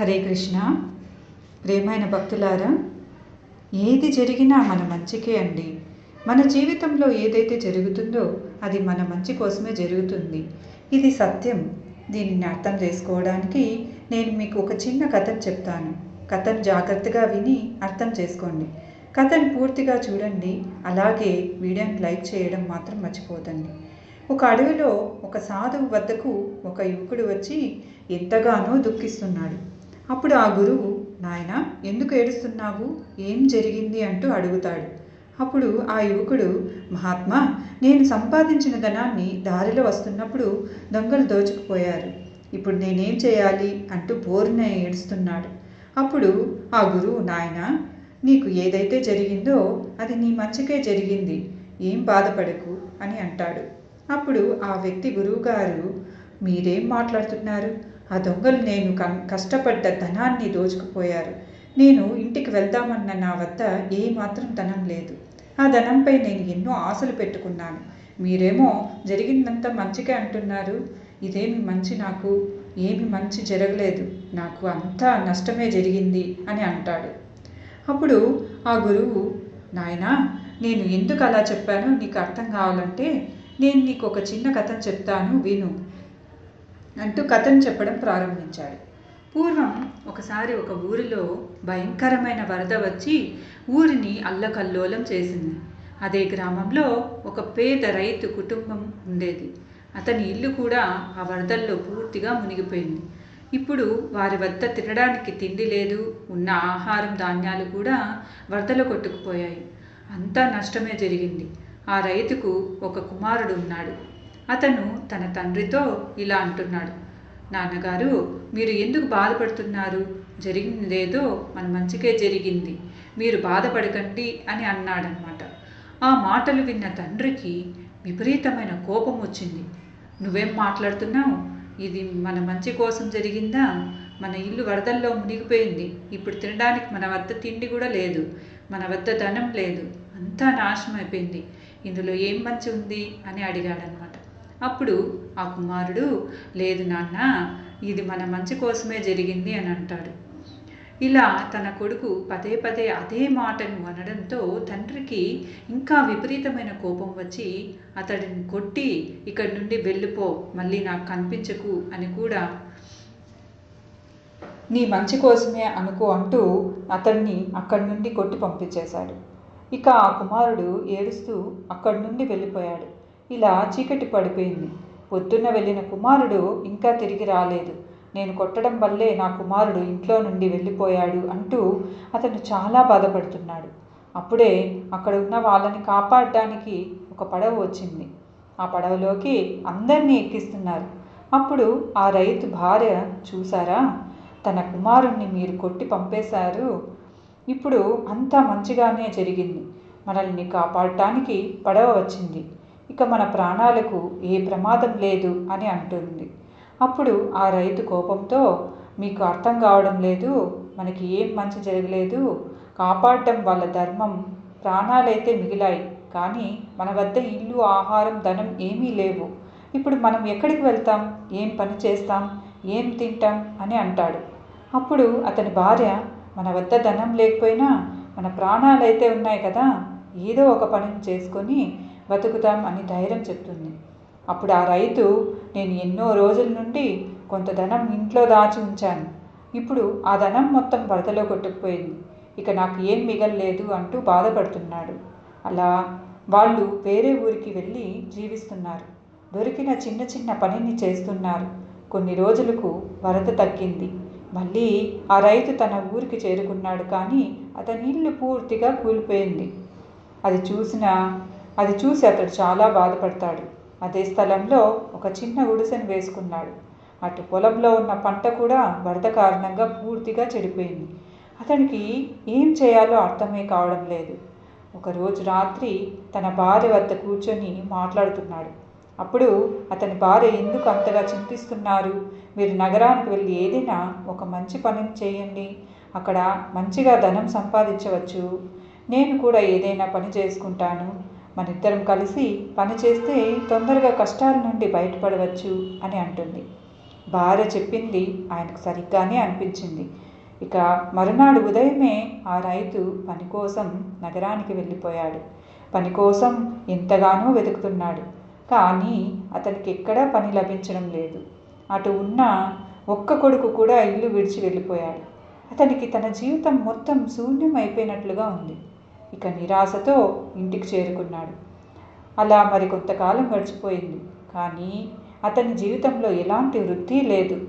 హరే కృష్ణ. ప్రేమైన భక్తులారా ఏది జరిగినా మన మంచికే అండి. మన జీవితంలో ఏదైతే జరుగుతుందో అది మన మంచి కోసమే జరుగుతుంది. ఇది సత్యం. దీనిని అర్థం చేసుకోవడానికి నేను మీకు ఒక చిన్న కథను చెప్తాను. కథను జాగ్రత్తగా విని అర్థం చేసుకోండి. కథను పూర్తిగా చూడండి. అలాగే వీడియోని లైక్ చేయడం మాత్రం మర్చిపోదండి ఒక అడవిలో ఒక సాధువు వద్దకు ఒక యువకుడు వచ్చి ఎంతగానో దుఃఖిస్తున్నాడు. అప్పుడు ఆ గురువు నాయన ఎందుకు ఏడుస్తున్నావు? ఏం జరిగింది? అంటూ అడుగుతాడు. అప్పుడు ఆ యువకుడు మహాత్మా నేను సంపాదించిన ధనాన్ని దారిలో వస్తున్నప్పుడు దొంగలు దోచుకుపోయారు. ఇప్పుడు నేనేం చేయాలి? అంటూ బోరున ఏడుస్తున్నాడు. అప్పుడు ఆ గురువు నాయన నీకు ఏదైతే జరిగిందో అది నీ మంచికే జరిగింది. ఏం బాధపడకు అని అంటాడు. అప్పుడు ఆ వ్యక్తి గురువుగారు మీరేం మాట్లాడుతున్నారు? ఆ దొంగలు నేను కష్టపడ్డ ధనాన్ని దోచుకుపోయారు. నేను ఇంటికి వెళ్దామన్న నా వద్ద ఏమాత్రం ధనం లేదు. ఆ ధనంపై నేను ఎన్నో ఆశలు పెట్టుకున్నాను. మీరేమో జరిగిందంతా మంచిగా అంటున్నారు. ఇదేమి మంచి నాకు? ఏమి మంచి జరగలేదు. నాకు అంతా నష్టమే జరిగింది అని అంటాడు. అప్పుడు ఆ గురువు నాయనా నేను ఎందుకు అలా చెప్పానో నీకు అర్థం కావాలంటే నేను నీకు ఒక చిన్న కథ చెప్తాను విను. అంటూ కథను చెప్పడం ప్రారంభించాడు. పూర్వం ఒకసారి ఒక ఊరిలో భయంకరమైన వరద వచ్చి ఊరిని అల్లకల్లోలం చేసింది. అదే గ్రామంలో ఒక పేద రైతు కుటుంబం ఉండేది. అతని ఇల్లు కూడా ఆ వరదల్లో పూర్తిగా మునిగిపోయింది. ఇప్పుడు వారి వద్ద తినడానికి తిండి లేదు ఉన్న ఆహారం ధాన్యాలు కూడా వరదలో కొట్టుకుపోయాయి. అంతా నష్టమే జరిగింది. ఆ రైతుకు ఒక కుమారుడు ఉన్నాడు. అతను తన తండ్రితో ఇలా అంటున్నాడు నాన్నగారు మీరు ఎందుకు బాధపడుతున్నారు? జరిగిందేదో మన మంచికే జరిగింది. మీరు బాధపడకండి అని అన్నాడనమాట. ఆ మాటలు విన్న తండ్రికి విపరీతమైన కోపం వచ్చింది. నువ్వేం మాట్లాడుతున్నావు? ఇది మన మంచి కోసం జరిగిందా? మన ఇల్లు వరదల్లో మునిగిపోయింది. ఇప్పుడు తినడానికి మన వద్ద తిండి కూడా లేదు. మన వద్ద ధనం లేదు. అంతా నాశనం అయిపోయింది. ఇందులో ఏం మంచి ఉంది? అని అడిగాడనమాట. అప్పుడు ఆ కుమారుడు లేదు నాన్న ఇది మన మంచి కోసమే జరిగింది అని అంటాడు. ఇలా తన కొడుకు పదే పదే అదే మాటను అనడంతో తండ్రికి ఇంకా విపరీతమైన కోపం వచ్చి అతడిని కొట్టి ఇక్కడి నుండి వెళ్ళిపో మళ్ళీ నాకు కనిపించకు అని కూడా నీ మంచి కోసమే అనుకో అంటూ అతన్ని అక్కడి నుండి కొట్టి పంపించేశాడు. ఇక ఆ కుమారుడు ఏడుస్తూ అక్కడి నుండి వెళ్ళిపోయాడు. ఇలా చీకటి పడిపోయింది. పొద్దున్న వెళ్ళిన కుమారుడు ఇంకా తిరిగి రాలేదు. నేను కొట్టడం వల్లే నా కుమారుడు ఇంట్లో నుండి వెళ్ళిపోయాడు అంటూ అతను చాలా బాధపడుతున్నాడు. అప్పుడే అక్కడ ఉన్న వాళ్ళని కాపాడడానికి ఒక పడవ వచ్చింది. ఆ పడవలోకి అందరినీ ఎక్కిస్తున్నారు. అప్పుడు ఆ రైతు భార్య చూసారా? తన కుమారుణ్ణి మీరు కొట్టి పంపేశారు. ఇప్పుడు అంతా మంచిగానే జరిగింది. మనల్ని కాపాడటానికి పడవ వచ్చింది. ఇక మన ప్రాణాలకు ఏ ప్రమాదం లేదు అని అంటుంది. అప్పుడు ఆ రైతు కోపంతో మీకు అర్థం కావడం లేదు మనకి ఏం మంచి జరగలేదు. కాపాడటం వాళ్ళ ధర్మం. ప్రాణాలైతే మిగిలాయి కానీ మన వద్ద ఇల్లు ఆహారం ధనం ఏమీ లేవు. ఇప్పుడు మనం ఎక్కడికి వెళ్తాం? ఏం పని చేస్తాం? ఏం తింటాం? అని అంటాడు. అప్పుడు అతని భార్య మన వద్ద ధనం లేకపోయినా మన ప్రాణాలైతే ఉన్నాయి కదా. ఏదో ఒక పని చేసుకొని బతుకుతాం అని ధైర్యం చెప్తుంది. అప్పుడు ఆ రైతు నేను ఎన్నో రోజుల నుండి కొంత ధనం ఇంట్లో దాచి ఉంచాను. ఇప్పుడు ఆ ధనం మొత్తం వరదలో కొట్టుకుపోయింది. ఇక నాకు ఏం మిగల్లేదు అంటూ బాధపడుతున్నాడు. అలా వాళ్ళు వేరే ఊరికి వెళ్ళి జీవిస్తున్నారు. దొరికిన చిన్న చిన్న పనిని చేస్తున్నారు. కొన్ని రోజులకు వరద తగ్గింది. మళ్ళీ ఆ రైతు తన ఊరికి చేరుకున్నాడు కానీ అతని ఇల్లు పూర్తిగా కూలిపోయింది. అది చూసిన అది చూసి అతడు చాలా బాధపడతాడు. అదే స్థలంలో ఒక చిన్న గుడిసెను వేసుకున్నాడు. అటు పొలంలో ఉన్న పంట కూడా వరద కారణంగా పూర్తిగా చెడిపోయింది. అతనికి ఏం చేయాలో అర్థమే కావడం లేదు. ఒకరోజు రాత్రి తన భార్య వద్ద కూర్చొని మాట్లాడుతున్నాడు. అప్పుడు అతని భార్య ఎందుకు అంతగా చింతిస్తున్నారు? మీరు నగరానికి వెళ్ళి ఏదైనా ఒక మంచి పనిని చేయండి. అక్కడ మంచిగా ధనం సంపాదించవచ్చు. నేను కూడా ఏదైనా పని చేసుకుంటాను. మన ఇద్దరం కలిసి పని చేస్తే తొందరగా కష్టాల నుండి బయటపడవచ్చు అని అంటుంది. భార్య చెప్పింది ఆయనకు సరిగ్గానే అనిపించింది. ఇక మరునాడు ఉదయమే ఆ రైతు పని కోసం నగరానికి వెళ్ళిపోయాడు. పని కోసం ఎంతగానో వెతుకుతున్నాడు. కానీ అతనికి ఎక్కడా పని లభించడం లేదు. అటు ఉన్న ఒక్క కొడుకు కూడా ఇల్లు విడిచి వెళ్ళిపోయాడు. అతనికి తన జీవితం మొత్తం శూన్యం అయిపోయినట్లుగా ఉంది. ఇక నిరాశతో ఇంటికి చేరుకున్నాడు. అలా మరి కొంతకాలం గడిచిపోయింది. కానీ అతని జీవితంలో ఎలాంటి వృద్ధి లేదు.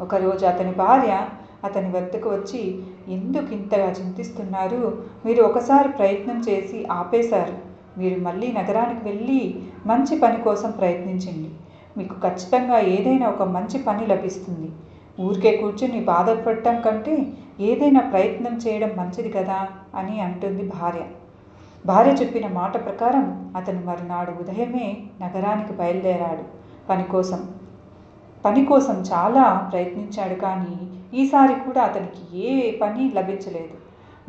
ఒకరోజు అతని భార్య అతని వద్దకు వచ్చి ఎందుకు ఇంతగా చింతిస్తున్నారు? మీరు ఒకసారి ప్రయత్నం చేసి ఆపేశారు. మీరు మళ్ళీ నగరానికి వెళ్ళి మంచి పని కోసం ప్రయత్నించండి. మీకు ఖచ్చితంగా ఏదైనా ఒక మంచి పని లభిస్తుంది. ఊరికే కూర్చుని బాధపడటం కంటే ఏదైనా ప్రయత్నం చేయడం మంచిది కదా. అని అంటుంది భార్య. భార్య చెప్పిన మాట ప్రకారం అతను మరునాడు ఉదయమే నగరానికి బయలుదేరాడు. పని కోసం. పని కోసం చాలా ప్రయత్నించాడు కానీ ఈసారి కూడా అతనికి ఏ పని లభించలేదు.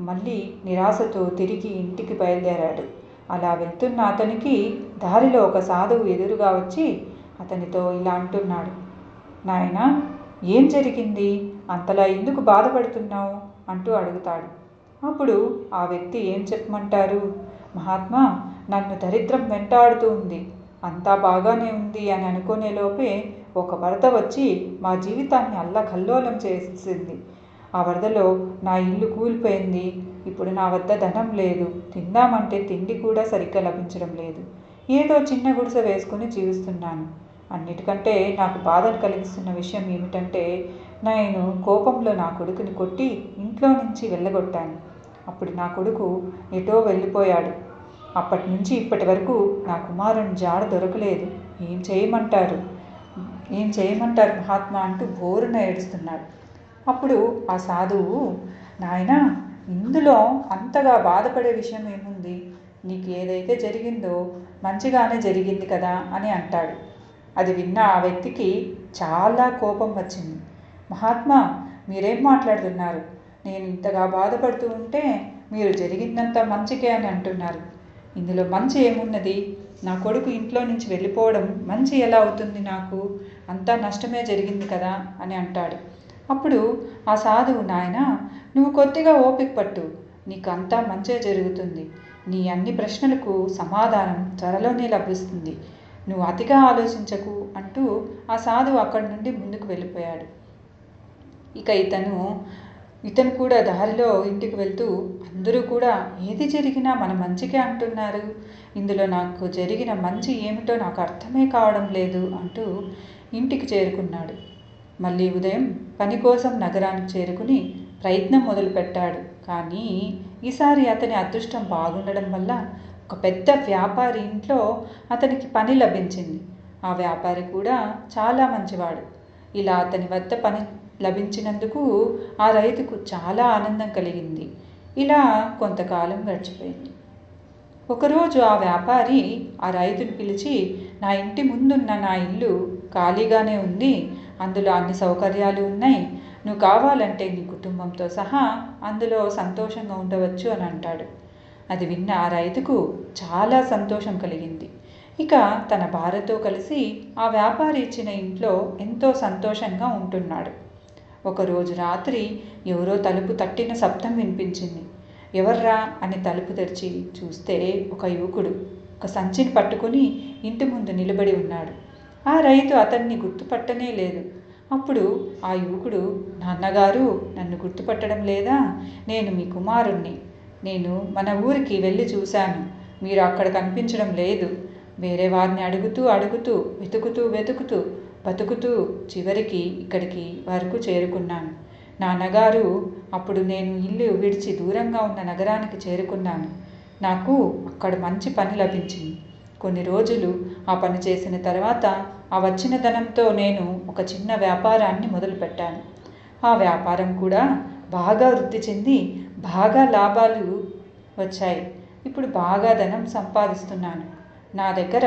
మళ్ళీ నిరాశతో తిరిగి ఇంటికి బయలుదేరాడు. అలా వెళ్తున్న అతనికి దారిలో ఒక సాధువు ఎదురుగా వచ్చి అతనితో ఇలా అంటున్నాడు. నాయన ఏం జరిగింది? అంతలా ఎందుకు బాధపడుతున్నావు? అంటూ అడుగుతాడు. అప్పుడు ఆ వ్యక్తి ఏం చెప్పమంటారు? మహాత్మా నన్ను దరిద్రం వెంటాడుతూ ఉంది. అంతా బాగానే ఉంది అని అనుకునే లోపే ఒక వరద వచ్చి మా జీవితాన్ని అల్లకల్లోలం చేసింది. ఆ వరదలో నా ఇల్లు కూలిపోయింది. ఇప్పుడు నా వద్ద ధనం లేదు. తిందామంటే తిండి కూడా సరిగ్గా లభించడం లేదు. ఏదో చిన్న గుడిసె వేసుకుని జీవిస్తున్నాను. అన్నిటికంటే నాకు బాధను కలిగిస్తున్న విషయం ఏమిటంటే నేను కోపంలో నా కొడుకుని కొట్టి ఇంట్లో నుంచి వెళ్ళగొట్టాను. అప్పుడు నా కొడుకు ఎటో వెళ్ళిపోయాడు. అప్పటి నుంచి ఇప్పటి వరకు నా కుమారుని జాడ దొరకలేదు. ఏం చేయమంటారు? ఏం చేయమంటారు మహాత్మా అంటూ బోరున ఏడుస్తున్నాడు. అప్పుడు ఆ సాధువు నాయన ఇందులో అంతగా బాధపడే విషయం ఏముంది? నీకు ఏదైతే జరిగిందో మంచిగానే జరిగింది కదా అని అంటాడు. అది విన్న ఆ వ్యక్తికి చాలా కోపం వచ్చింది. మహాత్మా మీరేం మాట్లాడుతున్నారు? నేను ఇంతగా బాధపడుతూ ఉంటే మీరు జరిగిందంతా మంచికే అని అంటున్నారు. ఇందులో మంచి ఏమున్నది? నా కొడుకు ఇంట్లో నుంచి వెళ్ళిపోవడం మంచి ఎలా అవుతుంది నాకు? అంతా నష్టమే జరిగింది కదా అని అంటాడు. అప్పుడు ఆ సాధువు నాయన నువ్వు కొద్దిగా ఓపిక పట్టు. నీకు అంతా మంచే జరుగుతుంది. నీ అన్ని ప్రశ్నలకు సమాధానం త్వరలోనే లభిస్తుంది. నువ్వు అతిగా ఆలోచించకు అంటూ ఆ సాధువు అక్కడి నుండి ముందుకు వెళ్ళిపోయాడు. ఇక ఇతను ఇతను కూడా దారిలో ఇంటికి వెళ్తూ అందరూ కూడా ఏది జరిగినా మన మంచికే అంటున్నారు. ఇందులో నాకు జరిగిన మంచి ఏమిటో నాకు అర్థమే కావడం లేదు అంటూ ఇంటికి చేరుకున్నాడు. మళ్ళీ ఉదయం పని కోసం నగరానికి చేరుకుని ప్రయత్నం మొదలుపెట్టాడు. కానీ ఈసారి అతని అదృష్టం బాగుండడం వల్ల ఒక పెద్ద వ్యాపారి ఇంట్లో అతనికి పని లభించింది. ఆ వ్యాపారి కూడా చాలా మంచివాడు. ఇలా అతని వద్ద పని లభించినందుకు ఆ రైతుకు చాలా ఆనందం కలిగింది. ఇలా కొంతకాలం గడిచిపోయింది. ఒకరోజు ఆ వ్యాపారి ఆ రైతుని పిలిచి నా ఇంటి ముందున్న నా ఇల్లు ఖాళీగానే ఉంది. అందులో అన్ని సౌకర్యాలు ఉన్నాయి. నువ్వు కావాలంటే నీ కుటుంబంతో సహా అందులో సంతోషంగా ఉండవచ్చు అని అంటాడు. అది విన్న ఆ రైతుకు చాలా సంతోషం కలిగింది. ఇక తన భార్యతో కలిసి ఆ వ్యాపారి ఇచ్చిన ఇంట్లో ఎంతో సంతోషంగా ఉంటున్నాడు. ఒకరోజు రాత్రి ఎవరో తలుపు తట్టిన శబ్దం వినిపించింది. ఎవర్రా అని తలుపు తెరిచి చూస్తే ఒక యువకుడు ఒక సంచిని పట్టుకొని ఇంటి ముందు నిలబడి ఉన్నాడు. ఆ రైతు అతన్ని గుర్తుపట్టనే లేదు. అప్పుడు ఆ యువకుడు నాన్నగారు నన్ను గుర్తుపట్టడం లేదా? నేను మీ కుమారుణ్ణి. నేను మన ఊరికి వెళ్ళి చూశాను. మీరు అక్కడ కనిపించడం లేదు. వేరే వారిని అడుగుతూ అడుగుతూ వెతుకుతూ వెతుకుతూ బతుకుతూ చివరికి ఇక్కడికి వరకు చేరుకున్నాను. నాన్నగారు అప్పుడు నేను ఇల్లు విడిచి దూరంగా ఉన్న నగరానికి చేరుకున్నాను. నాకు అక్కడ మంచి పని లభించింది. కొన్ని రోజులు ఆ పని చేసిన తర్వాత ఆ వచ్చిన ధనంతో నేను ఒక చిన్న వ్యాపారాన్ని మొదలుపెట్టాను. ఆ వ్యాపారం కూడా బాగా వృద్ధి చెంది బాగా లాభాలు వచ్చాయి. ఇప్పుడు బాగా ధనం సంపాదిస్తున్నాను. నా దగ్గర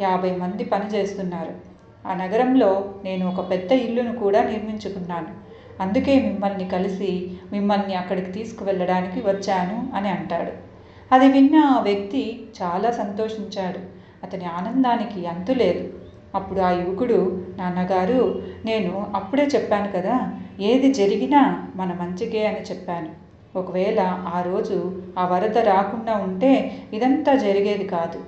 యాభై మంది పని చేస్తున్నారు. ఆ నగరంలో నేను ఒక పెద్ద ఇల్లును కూడా నిర్మించుకున్నాను. అందుకే మిమ్మల్ని కలిసి మిమ్మల్ని అక్కడికి తీసుకువెళ్ళడానికి వచ్చాను అని అంటాడు. అది విన్న ఆ వ్యక్తి చాలా సంతోషించాడు. అతని ఆనందానికి అంతు లేదు. అప్పుడు ఆ యువకుడు నాన్నగారు నేను అప్పుడే చెప్పాను కదా ఏది జరిగినా మన మంచికే అని చెప్పాను. ఒకవేళ ఆ రోజు ఆ వరద రాకుండా ఉంటే ఇదంతా జరిగేది కాదు.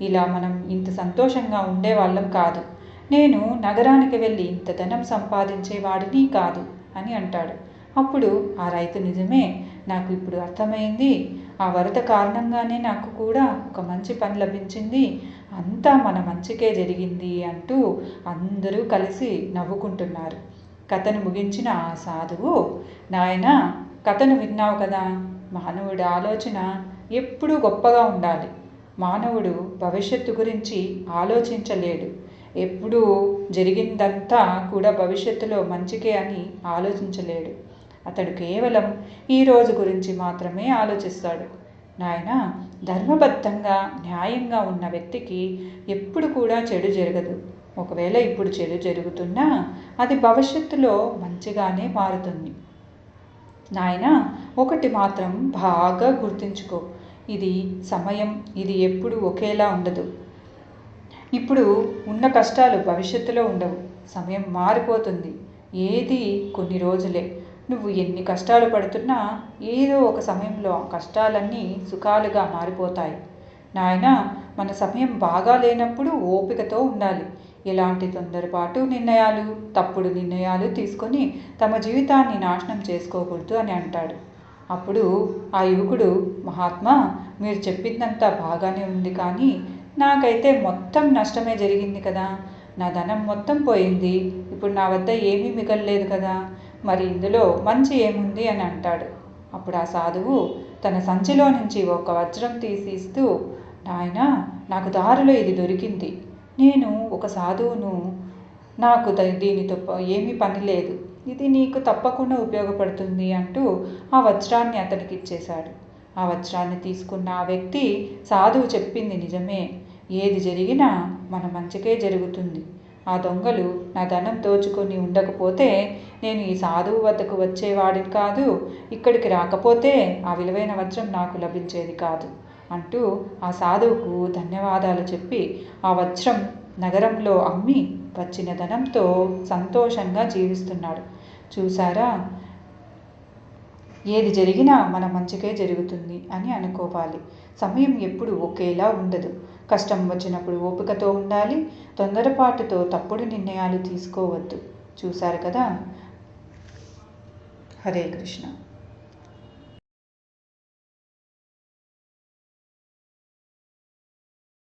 ఇలా మనం ఇంత సంతోషంగా ఉండేవాళ్ళం కాదు. నేను నగరానికి వెళ్ళి ఇంత ధనం సంపాదించేవాడిని కాదు అని అంటాడు. అప్పుడు ఆ రైతు నిజమే నాకు ఇప్పుడు అర్థమైంది. ఆ వరద కారణంగానే నాకు కూడా ఒక మంచి పని లభించింది. అంతా మన మంచికే జరిగింది అంటూ అందరూ కలిసి నవ్వుకుంటున్నారు. కథను ముగించిన ఆ సాధువు నాయన కథను విన్నావు కదా. మానవుడి ఆలోచన ఎప్పుడూ గొప్పగా ఉండాలి. మానవుడు భవిష్యత్తు గురించి ఆలోచించలేడు. ఎప్పుడూ జరిగిందంతా కూడా భవిష్యత్తులో మంచికే అని ఆలోచించలేడు. అతడు కేవలం ఈ రోజు గురించి మాత్రమే ఆలోచిస్తాడు. నాయన ధర్మబద్ధంగా న్యాయంగా ఉన్న వ్యక్తికి ఎప్పుడు కూడా చెడు జరగదు. ఒకవేళ ఇప్పుడు చెడు జరుగుతున్నా అది భవిష్యత్తులో మంచిగానే మారుతుంది. నాయన ఒకటి మాత్రం బాగా గుర్తుంచుకో. ఇది సమయం ఇది ఎప్పుడు ఒకేలా ఉండదు. ఇప్పుడు ఉన్న కష్టాలు భవిష్యత్తులో ఉండవు. సమయం మారిపోతుంది. ఏది కొన్ని రోజులే. నువ్వు ఎన్ని కష్టాలు పడుతున్నా ఏదో ఒక సమయంలో ఆ కష్టాలన్నీ సుఖాలుగా మారిపోతాయి. నాయన మన సమయం బాగా లేనప్పుడు ఓపికతో ఉండాలి. ఎలాంటి తొందరపాటు నిర్ణయాలు తప్పుడు నిర్ణయాలు తీసుకొని తమ జీవితాన్ని నాశనం చేసుకోకూడదు అని అంటాడు. అప్పుడు ఆ యువకుడు మహాత్మా మీరు చెప్పిందంతా బాగానే ఉంది కానీ నాకైతే మొత్తం నష్టమే జరిగింది కదా. నా ధనం మొత్తం పోయింది. ఇప్పుడు నా వద్ద ఏమీ మిగల్లేదు కదా. మరి ఇందులో మంచి ఏముంది అని అంటాడు. అప్పుడు ఆ సాధువు తన సంచిలో నుంచి ఒక వజ్రం తీసి ఇస్తూ నాయన నాకు దారిలో ఇది దొరికింది. నేను ఒక సాధువును. నాకు ద- దీనితో ఏమీ పని లేదు. ఇది నీకు తప్పకుండా ఉపయోగపడుతుంది అంటూ ఆ వజ్రాన్ని అతనికి ఇచ్చేశాడు. ఆ వజ్రాన్ని తీసుకున్న ఆ వ్యక్తి సాధువు చెప్పింది నిజమే. ఏది జరిగినా మన మంచికే జరుగుతుంది. ఆ దొంగలు నా ధనం దోచుకొని ఉండకపోతే నేను ఈ సాధువు వద్దకు వచ్చేవాడిని కాదు. ఇక్కడికి రాకపోతే ఆ విలువైన వజ్రం నాకు లభించేది కాదు అంటూ ఆ సాధువుకు ధన్యవాదాలు చెప్పి ఆ వజ్రం నగరంలో అమ్మి వచ్చిన ధనంతో సంతోషంగా జీవిస్తున్నాడు. చూసారా ఏది జరిగినా మన మంచికే జరుగుతుంది అని అనుకోవాలి. సమయం ఎప్పుడు ఒకేలా ఉండదు. కష్టం వచ్చినప్పుడు ఓపికతో ఉండాలి. తొందరపాటుతో తప్పుడు నిర్ణయాలు తీసుకోవద్దు. చూశారు కదా? హరే కృష్ణ.